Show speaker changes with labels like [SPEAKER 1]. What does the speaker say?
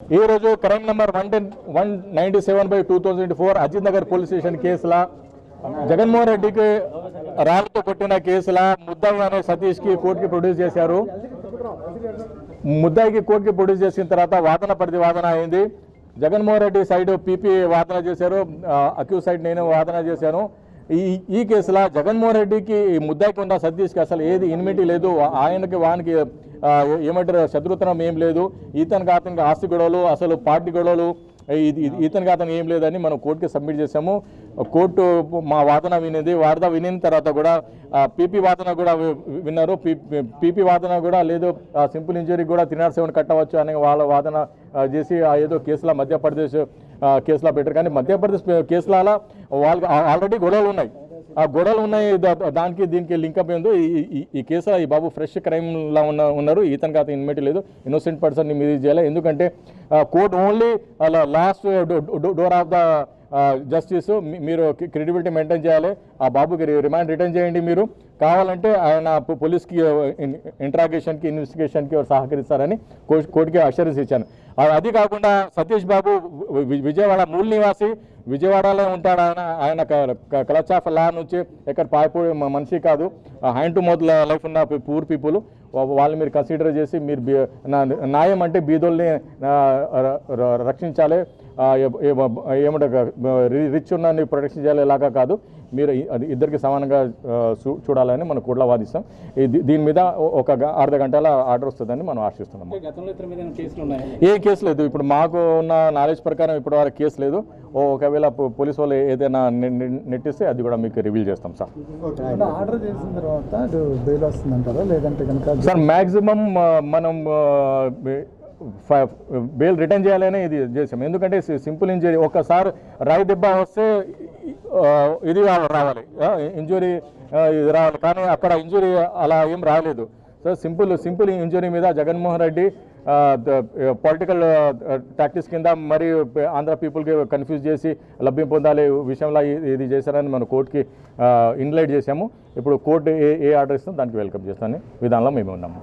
[SPEAKER 1] ఈ రోజు crime number one ten one ninety seven by two thousand four Ajit Nagar police station కేసుల జగన్మోహన్ రెడ్డికి రాళ్ళతో కొట్టిన కేసుల ముద్దాయి అనే సతీష్కి కోర్టుకి ప్రొడ్యూస్ చేశారు. ముద్దాయికి కోర్టుకి ప్రొడ్యూస్ చేసిన తర్వాత వాదన ప్రతివాదన అయింది. జగన్మోహన్ రెడ్డి సైడ్ పీపీ వాదన చేశారు. అక్యూజ్ సైడ్ నేను వాదన చేశాను. ఈ ఈ కేసులో జగన్మోహన్ రెడ్డికి ఈ ముద్దాయికి ఉన్న సతీష్కి అసలు ఏది ఇన్మిటీ లేదు. ఆయనకి వానికి ఏమంటారు శత్రుతనం ఏం లేదు. ఇతనికి అతనికి ఆస్తి గొడవలు అసలు పార్టీ గొడవలు ఇది ఇతనికి అతను ఏం లేదని మనం కోర్టుకి సబ్మిట్ చేసాము కోర్టు మా వాదన వినింది. వార్త వినిన తర్వాత కూడా పీపీ వాదన కూడా విన్నారు. పీపీ వాదన కూడా లేదు. సింపుల్ ఇంజరీ కూడా త్రీ నాట్ సెవెన్ కట్టవచ్చు అనే వాళ్ళ వాదన చేసి ఆ ఏదో కేసులో మధ్యప్రదేశ్ కేసులా పెట్టారు. కానీ మధ్యప్రదేశ్ కేసులలో వాళ్ళకి ఆల్రెడీ గొడవలు ఉన్నాయి. ఆ గొడవలు ఉన్నాయి. దా- దానికి దీనికి లింకప్ ఏందో ఈ- ఈ- ఈ కేసులో ఈ బాబు ఫ్రెష్ క్రైమ్లా ఉన్న ఉన్నారు. ఇతనికి కాదు ఇన్మేట్ లేదు. ఇన్నోసెంట్ పర్సన్ని మీద చేయాలి. ఎందుకంటే కోర్ట్ ఓన్లీ అలా last door of the justice మీరు క్రెడిబిలిటీ మెయింటైన్ చేయాలి. ఆ బాబుకి రిమాండ్ రిటర్న్ చేయండి మీరు. కావాలంటే ఆయన పోలీస్కి ఇంట్రాగేషన్కి ఇన్వెస్టిగేషన్కి సహకరిస్తారని కోర్టుకి అష్యూరెన్స్ ఇచ్చాను. అది కాకుండా సతీష్ బాబు విజయవాడ మూల నివాసి విజయవాడలో ఉంటాడు ఆయన ఆయన క్లచ్ ఆఫ్ లా నుంచి ఎక్కడ పారిపోయే మనిషి కాదు. హ్యాండ్ టు మౌత్ లైఫ్ ఉన్న పూర్ పీపుల్ వాళ్ళు మీరు కన్సిడర్ చేసి మీరు న్యాయం అంటే బీదోల్ని రక్షించాలి. ఆ, ఏ- ఏ- ఏమంటారు రిచ్ ఉన్న ప్రొటెక్షన్ చేయాలి ఇలాగా కాదు. మీరు ఇద్దరికి సమానంగా చూడాలని మనం కూడా వాదిస్తాం. దీని మీద ఒక గ- అర్ధ గంటల ఆర్డర్ వస్తుందని మనం ఆశిస్తున్నాం ఏ కేసు లేదు. ఇప్పుడు మాకు ఉన్న నాలెడ్జ్ ప్రకారం ఇప్పటి వరకు కేసు లేదు. ఒకవేళ పోలీసు వాళ్ళు ఏదైనా నెట్టిస్తే అది కూడా మీకు రివీల్ చేస్తాం సార్.
[SPEAKER 2] ఆర్డర్ చేసిన తర్వాత అటు బెయిల్ వస్తుందంటారా? లేదంటే కనుక
[SPEAKER 1] సార్ మ్యాక్సిమం మనం బెయిల్ రిటర్న్ చేయాలని ఇది చేసాం ఎందుకంటే సింపుల్ ఇంజరీ. ఒక్కసారి రాయి దెబ్బ వస్తే ఇది రావాలి ఇంజురీ ఇది రావాలి. కానీ అక్కడ ఇంజురీ అలా ఏం రాలేదు. సో సింపుల్ సింపుల్ ఇంజురీ మీద జగన్మోహన్ రెడ్డి పొలిటికల్ టాక్టిక్స్ కింద మరి ఆంధ్ర పీపుల్కి కన్ఫ్యూజ్ చేసి లభ్యం పొందాలి విషయంలో ఇది చేశారని మనం కోర్టుకి ఇన్లైట్ చేశాము. ఇప్పుడు కోర్టు ఏ ఏ ఆర్డర్ ఇస్తుందో దానికి వెల్కమ్ చేస్తాను. విధానంలో మేము ఉన్నాము.